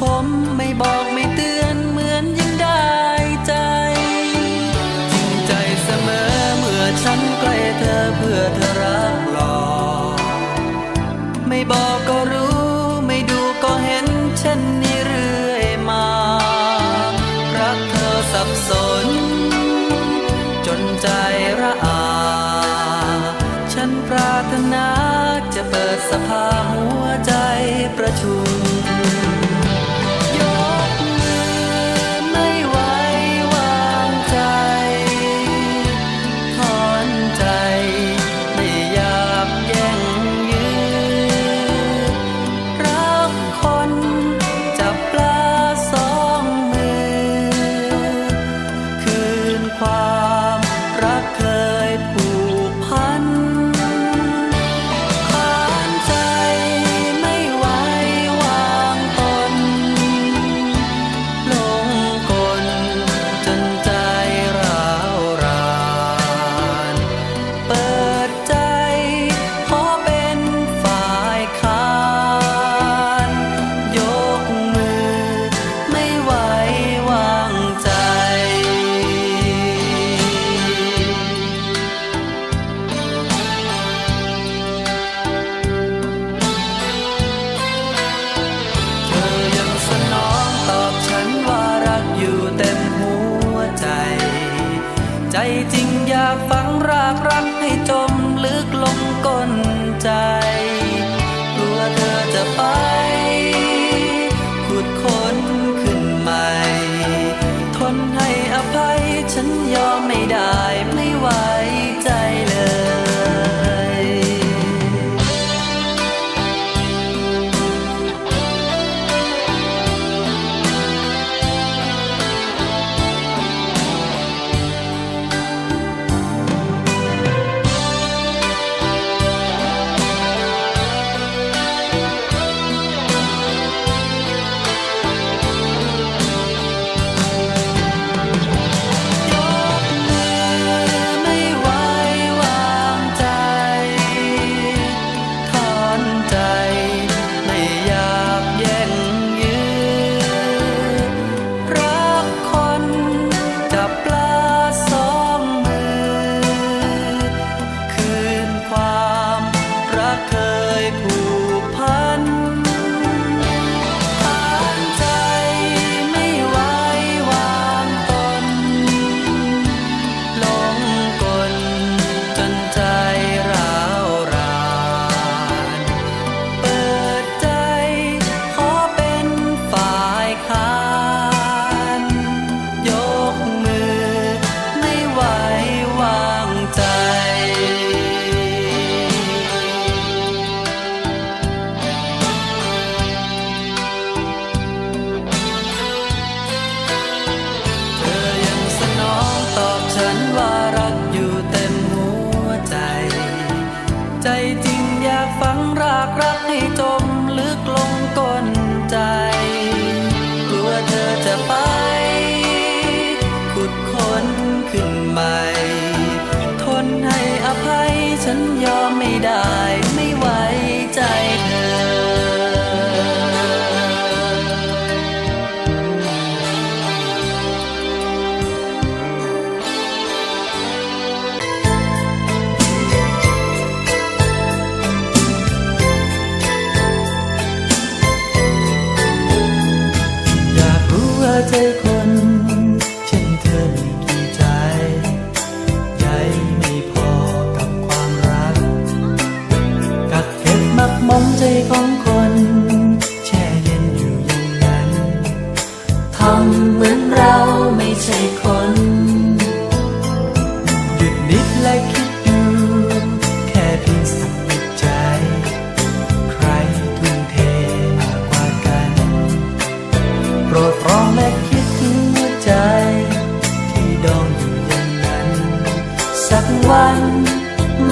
คมไม่บอก the fire.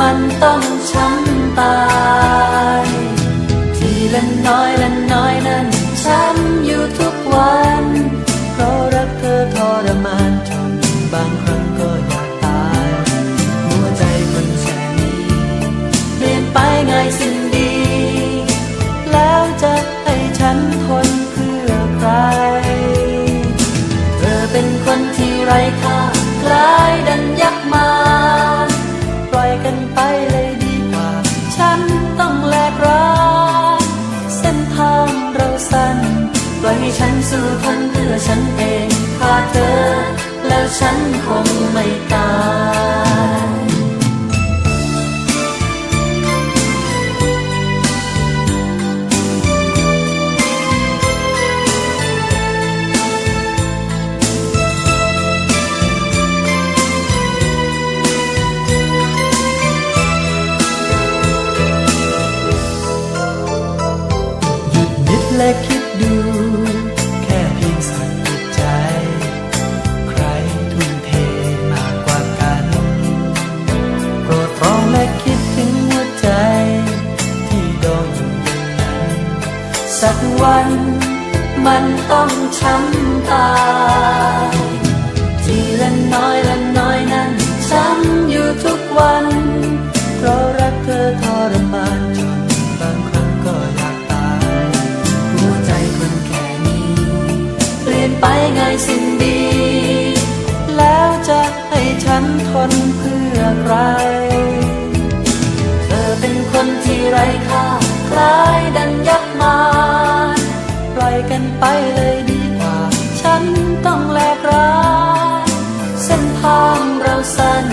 มันต้องช้ำตาย ทีละน้อยละน้อยนั้นช้ำอยู่ทุกวัน เพราะรักเธอทรมานจนบางครั้ง เธอ แล้วฉันคงไม่ตาย มันต้องช้ำตายทีละน้อยละน้อยนั้นช้ำอยู่ทุกวัน เพราะรักเธอทรมานจนบางครั้งก็อยากตาย หัวใจคนแค่นี้ เปลี่ยนไปง่ายสิ้นดี แล้วจะให้ฉันทนเพื่อใคร เธอเป็นคนที่ไร้ค่าคล้ายดันยักษ์มา ล่อยกันไปเลยดีกว่า ฉันต้องแลกรักเส้นทางเราสั้น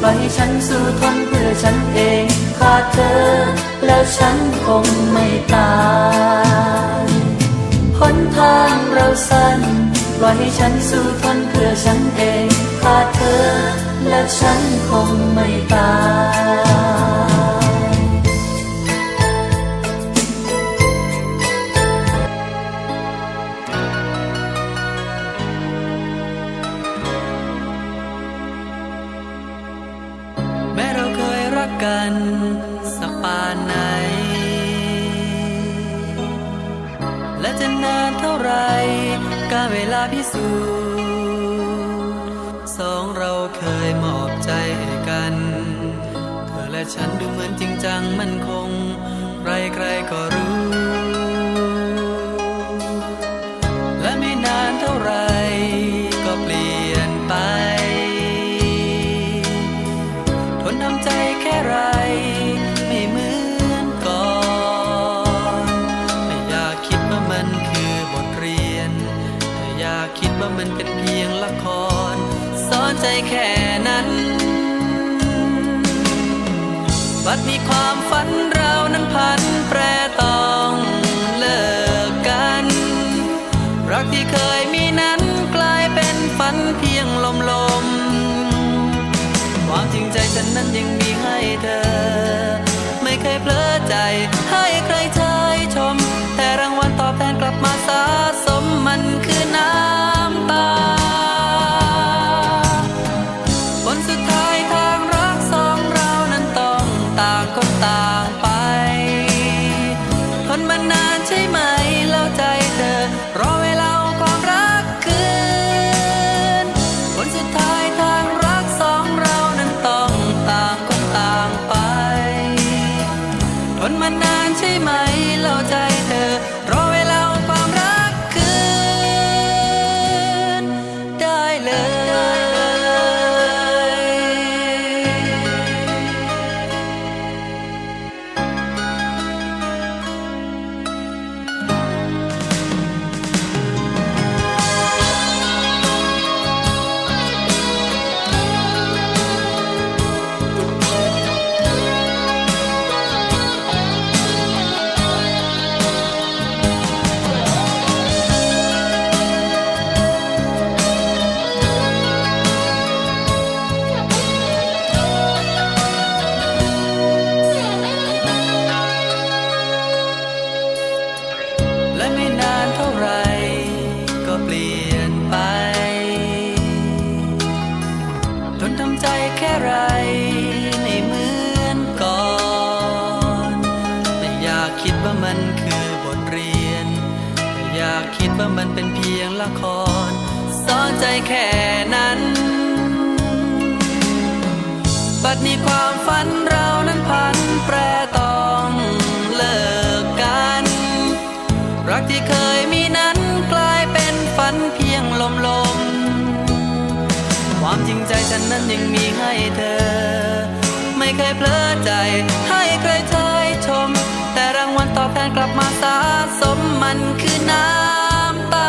ปล่อยให้ฉันสู้ทนเพื่อฉันเองขาดเธอ แล้วฉันคงไม่ตายหนทางเราสั้น ปล่อยให้ฉันสู้ทนเพื่อฉันเองขาดเธอ แล้วฉันคงไม่ตาย ฉันดูเหมือนจริงจังมันคงใครใครๆก็รู้ และไม่นานเท่าไรก็เปลี่ยนไป ทนทำใจแค่ไร ไม่เหมือนก่อน ไม่อยากคิดว่ามันคือบทเรียนแต่อยากคิดว่ามันเป็นเพียงละคร สอนใจแค่ ทนทำใจแค่ไรไม่เหมือนก่อน ไม่อยากคิดว่ามันคือบทเรียน ไม่อยากคิดว่ามันเป็นเพียงละครสอนใจแค่นั้น บัดนี้ความฝันเรานั้นพันแปร นั้นยังมีให้เธอ ไม่เคยเพลอใจให้ใครเชยชม แต่รางวัลตอบแทนกลับมาสะสมมันคือน้ำตา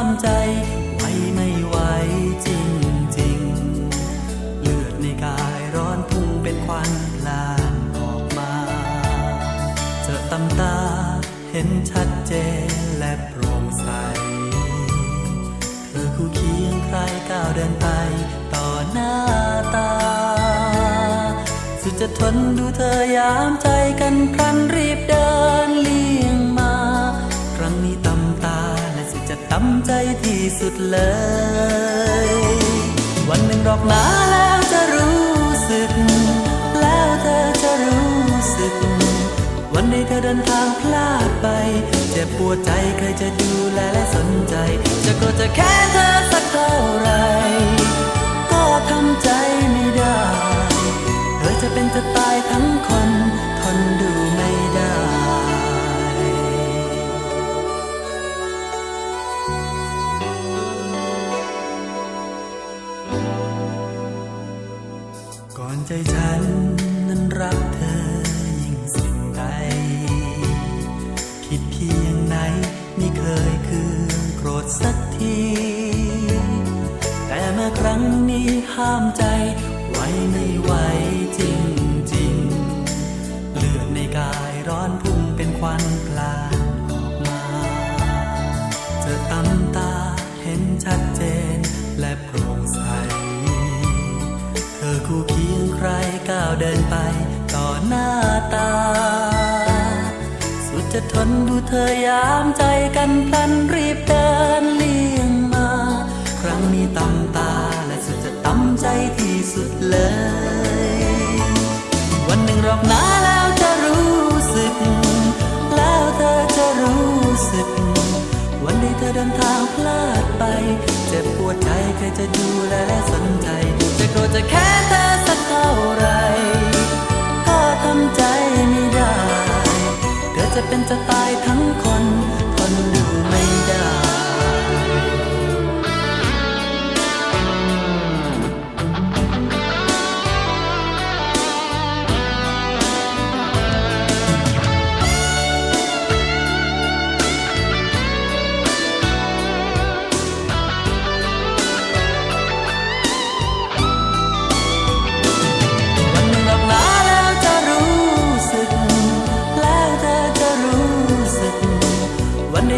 ามใจไว้ไม่ไหวจริงๆเลือดในกายร้อนพุ่งเป็นควันพลานออกมาเจอตำตาเห็นชัดเจนและโปร่งใส เธอคู่เคียงใครก้าวเดินไปต่อหน้าตา สุดจะทนดูเธอยามใจกันพลันรีบเดิน ที่สุดเลย วันหนึ่งดอกหนาแล้วจะรู้สึก แล้วเธอจะรู้สึก วันนี้เธอเดินทางพลาดไป เจ็บปวดใจใครจะดูแลและสนใจ จะกรธจะแค้นเธอสักเท่าไร ก็ทำใจไม่ได้ เธอจะเป็นจะตายทั้งคน ทนดูไม่ ใจฉันนั้นรักเธอยิ่งสิ่งใดผิดเพียงไหนไม่เคยคืนโกรธสักที แต่เมื่อครั้งนี้ห้ามใจไว้ไม่ไหวจริงๆเลือดในกายร้อนพุ่งเป็นควันพลานออกมา เจอตำตาเห็นชัดเจน ก้าวเดินไปต่อหน้าตา สุดจะทนดูเธอยามใจกันพลันรีบเดินเลี่ยงมา ครั้งนี้ตำตาและสุดจะตำใจที่สุดเลย วันหนึ่งรอกนะแล้วจะรู้สึก แล้วเธอจะรู้สึก วันที่เธอเดินทางพลาดไป เจ็บปวดใจใครจะดูแลและสนใจ ก็จะแค่เธอสักเท่าไร ก็ทำใจไม่ได้ เธอจะเป็นจะตายทั้งคน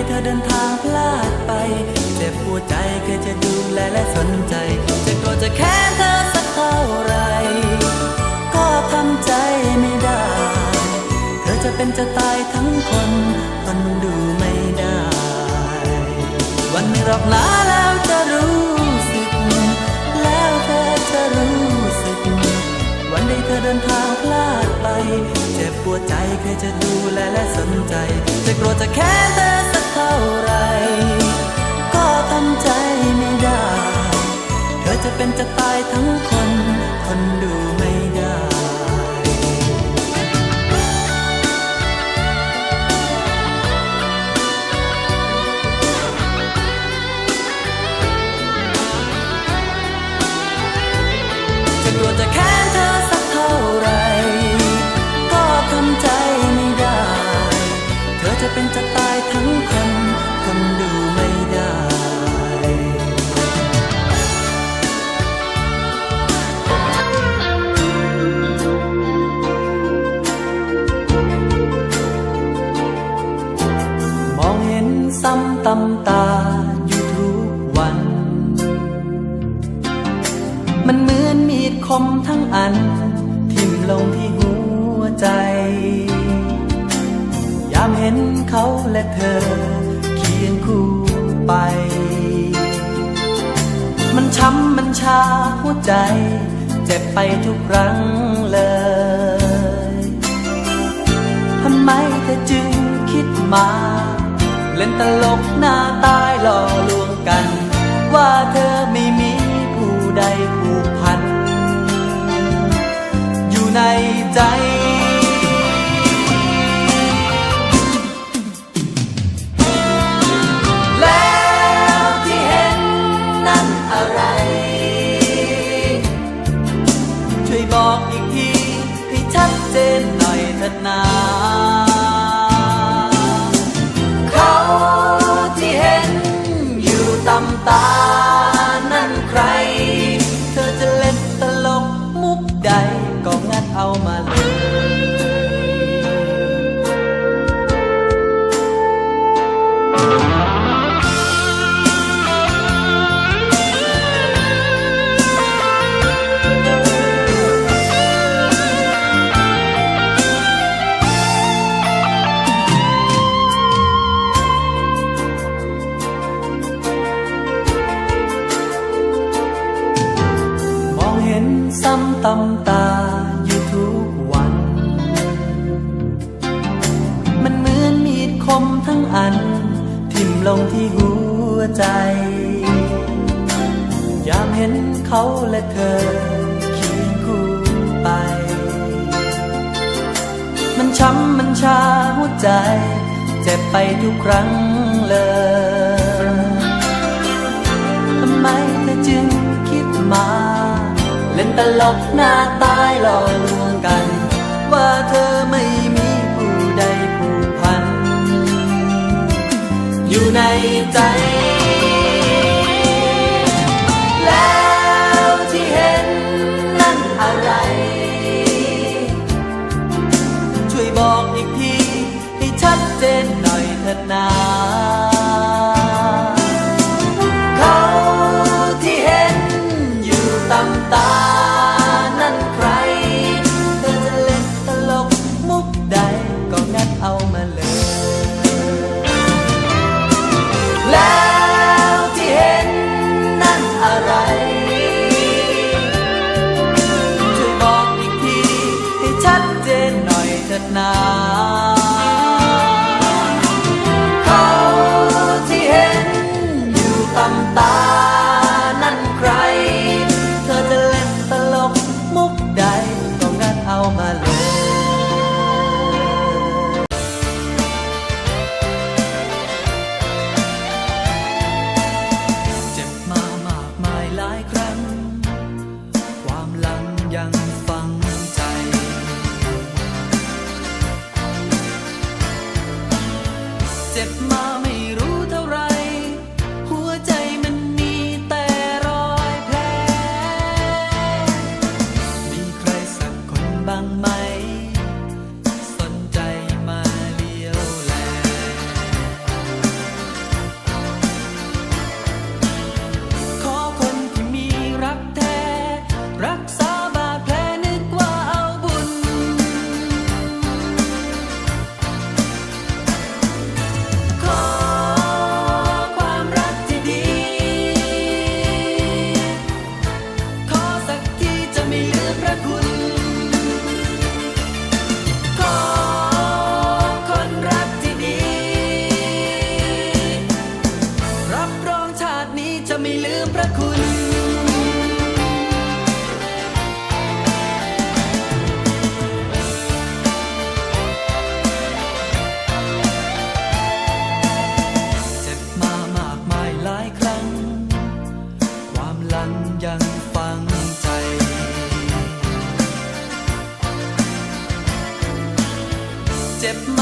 เธอเดินทางพลาดไปเจ็บปวดใจเคยจะดูแลและสนใจ จะโกรธจะแค้นเธอสักเท่าไร ก็ทำใจไม่ได้ เธอจะเป็นจะตายทั้งคนทนดูไม่ได้ วันหนึ่งดอกหนาแล้วจะรู้สึก แล้วเธอจะรู้สึก วันที่เธอเดินทางพลาดไป เจ็บปวดใจใครจะดูแลและสนใจ จะโกรธจะแค้นเธอสัก เท่าไร ก็ทำใจไม่ได้ เธอจะเป็นจะตายทั้งคน คนดู เธอเคียงคู่ไป มันช้ำมันชาหัวใจ เจ็บไปทุกครั้งเลยทำไมเธอจึงคิดมา เล่นตลกหน้าตายหล่อลวงกัน ว่าเธอไม่มีผู้ใดผูกพัน อยู่ในใจ ใจ ยามเห็นเขาและเธอขี่คู่ไป มันช้ำมันชาหัวใจ เจ็บไปทุกครั้งเลยทำไมเธอจึงคิดมา เล่นตลกหน้าตายหลอกลวงกัน ว่าเธอไม่มีผู้ใดผู้พัน อยู่ในใจ Now. My.